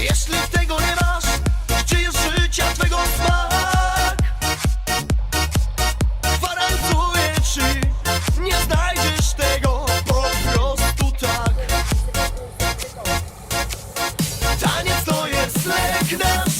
Jeśli tego nie masz Gdzie jest życia twego smak? Gwarantuję ci Nie znajdziesz tego po prostu tak. Taniec to jest lek na